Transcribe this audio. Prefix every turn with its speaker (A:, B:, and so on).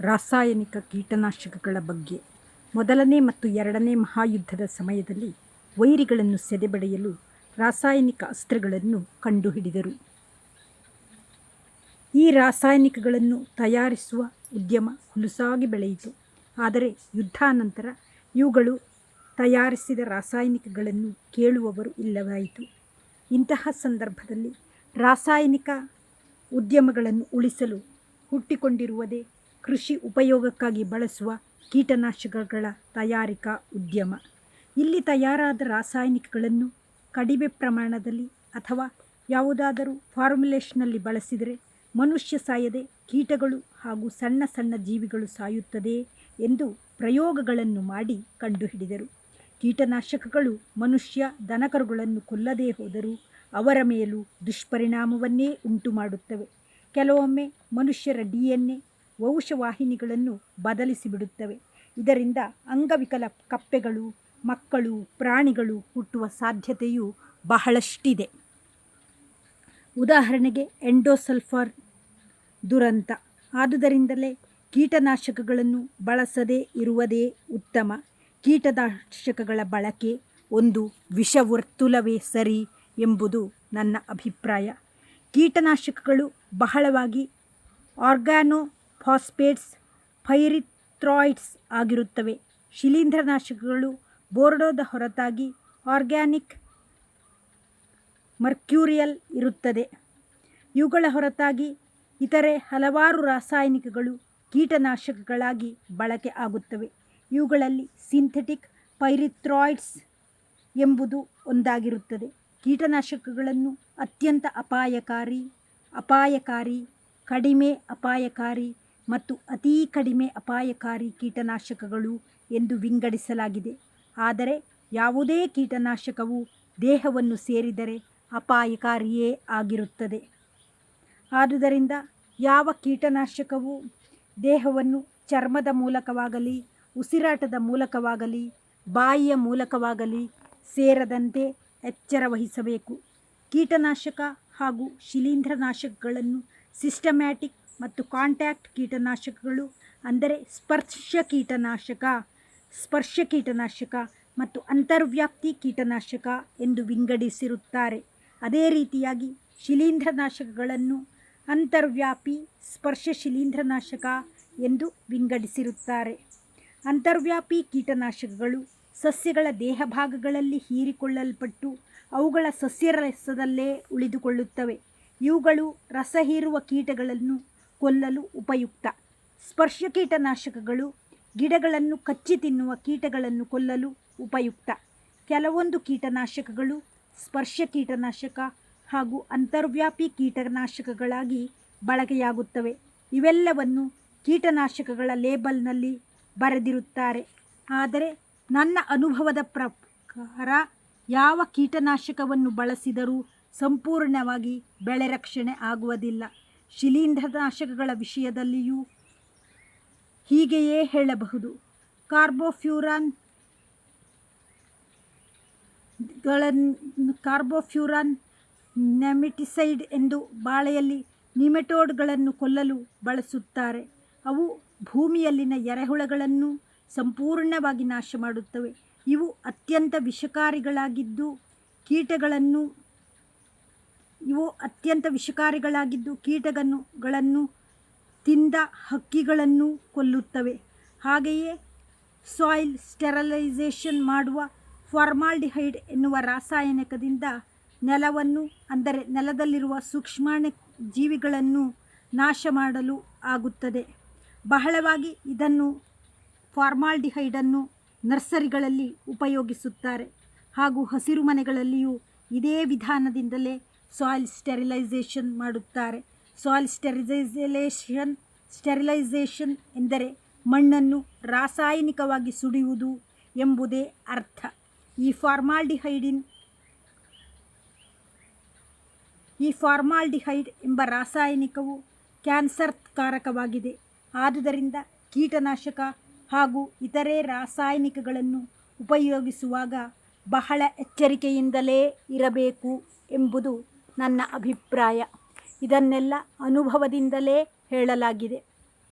A: ರಾಸಾಯನಿಕ ಕೀಟನಾಶಕಗಳ ಬಗ್ಗೆ. ಮೊದಲನೇ ಮತ್ತು ಎರಡನೇ ಮಹಾಯುದ್ಧದ ಸಮಯದಲ್ಲಿ ವೈರಿಗಳನ್ನು ಸೆದೆಬಡೆಯಲು ರಾಸಾಯನಿಕ ಅಸ್ತ್ರಗಳನ್ನು ಕಂಡುಹಿಡಿದರು. ಈ ರಾಸಾಯನಿಕಗಳನ್ನು ತಯಾರಿಸುವ ಉದ್ಯಮ ಹುಲುಸಾಗಿ ಬೆಳೆಯಿತು. ಆದರೆ ಯುದ್ಧಾನಂತರ ಇವುಗಳು ತಯಾರಿಸಿದ ರಾಸಾಯನಿಕಗಳನ್ನು ಕೇಳುವವರು ಇಲ್ಲವಾಯಿತು. ಇಂತಹ ಸಂದರ್ಭದಲ್ಲಿ ರಾಸಾಯನಿಕ ಉದ್ಯಮಗಳನ್ನು ಉಳಿಸಲು ಹುಟ್ಟಿಕೊಂಡಿರುವುದೇ ಕೃಷಿ ಉಪಯೋಗಕ್ಕಾಗಿ ಬಳಸುವ ಕೀಟನಾಶಕಗಳ ತಯಾರಿಕಾ ಉದ್ಯಮ. ಇಲ್ಲಿ ತಯಾರಾದ ರಾಸಾಯನಿಕಗಳನ್ನು ಕಡಿಮೆ ಪ್ರಮಾಣದಲ್ಲಿ ಅಥವಾ ಯಾವುದಾದರೂ ಫಾರ್ಮುಲೇಷನ್ನಲ್ಲಿ ಬಳಸಿದರೆ ಮನುಷ್ಯ ಸಾಯದೆ ಕೀಟಗಳು ಹಾಗೂ ಸಣ್ಣ ಸಣ್ಣ ಜೀವಿಗಳು ಸಾಯುತ್ತದೆ ಎಂದು ಪ್ರಯೋಗಗಳನ್ನು ಮಾಡಿ ಕಂಡುಹಿಡಿದರು. ಕೀಟನಾಶಕಗಳು ಮನುಷ್ಯ ದನಕರುಗಳನ್ನು ಕೊಲ್ಲದೇ ಹೋದರೂ ಅವರ ಮೇಲೂ ದುಷ್ಪರಿಣಾಮವನ್ನೇ ಉಂಟು ಮಾಡುತ್ತವೆ ಕೆಲವೊಮ್ಮೆ ಮನುಷ್ಯರ ಡಿ ಎನ್ ಎ ವಂಶವಾಹಿನಿಗಳನ್ನು ಬದಲಿಸಿಬಿಡುತ್ತವೆ. ಇದರಿಂದ ಅಂಗವಿಕಲ ಕಪ್ಪೆಗಳು, ಮಕ್ಕಳು, ಪ್ರಾಣಿಗಳು ಹುಟ್ಟುವ ಸಾಧ್ಯತೆಯು ಬಹಳಷ್ಟಿದೆ. ಉದಾಹರಣೆಗೆ ಎಂಡೋಸಲ್ಫರ್ ದುರಂತ. ಆದುದರಿಂದಲೇ ಕೀಟನಾಶಕಗಳನ್ನು ಬಳಸದೇ ಇರುವುದೇ ಉತ್ತಮ. ಕೀಟನಾಶಕಗಳ ಬಳಕೆ ಒಂದು ವಿಷವರ್ತುಲವೇ ಸರಿ ಎಂಬುದು ನನ್ನ ಅಭಿಪ್ರಾಯ. ಕೀಟನಾಶಕಗಳು ಬಹಳವಾಗಿ ಆರ್ಗ್ಯಾನೋ ಫಾಸ್ಫೇಟ್ಸ್ ಫೈರಿಥ್ರಾಯ್ಡ್ಸ್ ಆಗಿರುತ್ತವೆ. ಶಿಲೀಂಧ್ರನಾಶಕಗಳು ಬೋರ್ಡೋದ ಹೊರತಾಗಿ ಆರ್ಗ್ಯಾನಿಕ್ ಮರ್ಕ್ಯೂರಿಯಲ್ ಇರುತ್ತದೆ. ಇವುಗಳ ಹೊರತಾಗಿ ಇತರೆ ಹಲವಾರು ರಾಸಾಯನಿಕಗಳು ಕೀಟನಾಶಕಗಳಾಗಿ ಬಳಕೆ ಆಗುತ್ತವೆ. ಇವುಗಳಲ್ಲಿ ಸಿಂಥೆಟಿಕ್ ಪೈರಿಥ್ರಾಯ್ಡ್ಸ್ ಎಂಬುದು ಒಂದಾಗಿರುತ್ತದೆ. ಕೀಟನಾಶಕಗಳನ್ನು ಅತ್ಯಂತ ಅಪಾಯಕಾರಿ ಅಪಾಯಕಾರಿ, ಕಡಿಮೆ ಅಪಾಯಕಾರಿ ಮತ್ತು ಅತೀ ಕಡಿಮೆ ಅಪಾಯಕಾರಿ ಕೀಟನಾಶಕಗಳು ಎಂದು ವಿಂಗಡಿಸಲಾಗಿದೆ. ಆದರೆ ಯಾವುದೇ ಕೀಟನಾಶಕವು ದೇಹವನ್ನು ಸೇರಿದರೆ ಅಪಾಯಕಾರಿಯೇ ಆಗಿರುತ್ತದೆ. ಆದುದರಿಂದ ಯಾವ ಕೀಟನಾಶಕವು ದೇಹವನ್ನು ಚರ್ಮದ ಮೂಲಕವಾಗಲಿ, ಉಸಿರಾಟದ ಮೂಲಕವಾಗಲಿ, ಬಾಯಿಯ ಮೂಲಕವಾಗಲಿ ಸೇರದಂತೆ ಎಚ್ಚರ ವಹಿಸಬೇಕು. ಕೀಟನಾಶಕ ಹಾಗೂ ಶಿಲೀಂಧ್ರನಾಶಕಗಳನ್ನು ಸಿಸ್ಟಮ್ಯಾಟಿಕ್ ಮತ್ತು ಕಾಂಟ್ಯಾಕ್ಟ್ ಕೀಟನಾಶಕಗಳು, ಅಂದರೆ ಸ್ಪರ್ಶ ಕೀಟನಾಶಕ ಸ್ಪರ್ಶ ಕೀಟನಾಶಕ ಮತ್ತು ಅಂತರ್ವ್ಯಾಪ್ತಿ ಕೀಟನಾಶಕ ಎಂದು ವಿಂಗಡಿಸಿರುತ್ತಾರೆ. ಅದೇ ರೀತಿಯಾಗಿ ಶಿಲೀಂಧ್ರನಾಶಕಗಳನ್ನು ಅಂತರ್ವ್ಯಾಪಿ ಸ್ಪರ್ಶ ಶಿಲೀಂಧ್ರನಾಶಕ ಎಂದು ವಿಂಗಡಿಸಿರುತ್ತಾರೆ. ಅಂತರ್ವ್ಯಾಪಿ ಕೀಟನಾಶಕಗಳು ಸಸ್ಯಗಳ ದೇಹಭಾಗಗಳಲ್ಲಿ ಹೀರಿಕೊಳ್ಳಲ್ಪಟ್ಟು ಅವುಗಳ ಸಸ್ಯರಸದಲ್ಲೇ ಉಳಿದುಕೊಳ್ಳುತ್ತವೆ. ಇವುಗಳು ರಸ ಹೀರುವ ಕೀಟಗಳನ್ನು ಕೊಲ್ಲಲು ಉಪಯುಕ್ತ. ಸ್ಪರ್ಶ ಕೀಟನಾಶಕಗಳು ಗಿಡಗಳನ್ನು ಕಚ್ಚಿ ತಿನ್ನುವ ಕೀಟಗಳನ್ನು ಕೊಲ್ಲಲು ಉಪಯುಕ್ತ. ಕೆಲವೊಂದು ಕೀಟನಾಶಕಗಳು ಸ್ಪರ್ಶ ಕೀಟನಾಶಕ ಹಾಗೂ ಅಂತರ್ವ್ಯಾಪಿ ಕೀಟನಾಶಕಗಳಾಗಿ ಬಳಕೆಯಾಗುತ್ತವೆ. ಇವೆಲ್ಲವನ್ನು ಕೀಟನಾಶಕಗಳ ಲೇಬಲ್ನಲ್ಲಿ ಬರೆದಿರುತ್ತಾರೆ. ಆದರೆ ನನ್ನ ಅನುಭವದ ಪ್ರಕಾರ ಯಾವ ಕೀಟನಾಶಕವನ್ನು ಬಳಸಿದರೂ ಸಂಪೂರ್ಣವಾಗಿ ಬೆಳೆ ರಕ್ಷಣೆ ಆಗುವುದಿಲ್ಲ. ಶಿಲೀಂಧ್ರನಾಶಕಗಳ ವಿಷಯದಲ್ಲಿಯೂ ಹೀಗೆಯೇ ಹೇಳಬಹುದು. ಕಾರ್ಬೋಫ್ಯೂರಾನ್ಗಳನ್ನು ಕಾರ್ಬೋಫ್ಯೂರಾನ್ ನೆಮಿಟಿಸೈಡ್ ಎಂದು ಬಾಳೆಯಲ್ಲಿ ನಿಮೆಟೋಡ್ಗಳನ್ನು ಕೊಲ್ಲಲು ಬಳಸುತ್ತಾರೆ. ಅವು ಭೂಮಿಯಲ್ಲಿನ ಎರೆಹುಳಗಳನ್ನು ಸಂಪೂರ್ಣವಾಗಿ ನಾಶ ಮಾಡುತ್ತವೆ ಇವು ಅತ್ಯಂತ ವಿಷಕಾರಿಗಳಾಗಿದ್ದು ಕೀಟಗಳನ್ನು ಇವು ಅತ್ಯಂತ ವಿಷಕಾರಿಗಳಾಗಿದ್ದು ಕೀಟಗಳನ್ನು ತಿಂದ ಹಕ್ಕಿಗಳನ್ನು ಕೊಲ್ಲುತ್ತವೆ. ಹಾಗೆಯೇ ಸಾಯಿಲ್ ಸ್ಟೆರಲೈಸೇಷನ್ ಮಾಡುವ ಫಾರ್ಮಾಲ್ಡಿಹೈಡ್ ಎನ್ನುವ ರಾಸಾಯನಿಕದಿಂದ ನೆಲವನ್ನು, ಅಂದರೆ ನೆಲದಲ್ಲಿರುವ ಸೂಕ್ಷ್ಮಾಣು ಜೀವಿಗಳನ್ನು ನಾಶ ಮಾಡಲು ಆಗುತ್ತದೆ. ಬಹಳವಾಗಿ ಇದನ್ನು ಫಾರ್ಮಾಲ್ಡಿಹೈಡನ್ನು ನರ್ಸರಿಗಳಲ್ಲಿ ಉಪಯೋಗಿಸುತ್ತಾರೆ. ಹಾಗೂ ಹಸಿರುಮನೆಗಳಲ್ಲಿಯೂ ಇದೇ ವಿಧಾನದಿಂದಲೇ ಸಾಯಿಲ್ ಸ್ಟೆರಿಲೈಸೇಷನ್ ಮಾಡುತ್ತಾರೆ. ಸಾಯಿಲ್ ಸ್ಟೆರಿಲೈಸೇಷನ್ ಸ್ಟೆರಿಲೈಸೇಷನ್ ಎಂದರೆ ಮಣ್ಣನ್ನು ರಾಸಾಯನಿಕವಾಗಿ ಸುಡಿಯುವುದು ಎಂಬುದೇ ಅರ್ಥ. ಈ ಫಾರ್ಮಾಲ್ಡಿಹೈಡಿನ್, ಈ ಫಾರ್ಮಾಲ್ಡಿಹೈಡ್ ಎಂಬ ರಾಸಾಯನಿಕವು ಕ್ಯಾನ್ಸರ್ ಕಾರಕವಾಗಿದೆ. ಆದುದರಿಂದ ಕೀಟನಾಶಕ ಹಾಗೂ ಇತರೆ ರಾಸಾಯನಿಕಗಳನ್ನು ಉಪಯೋಗಿಸುವಾಗ ಬಹಳ ಎಚ್ಚರಿಕೆಯಿಂದಲೇ ಇರಬೇಕು ಎಂಬುದು ನನ್ನ ಅಭಿಪ್ರಾಯ. ಇದನ್ನೆಲ್ಲ ಅನುಭವದಿಂದಲೇ ಹೇಳಲಾಗಿದೆ.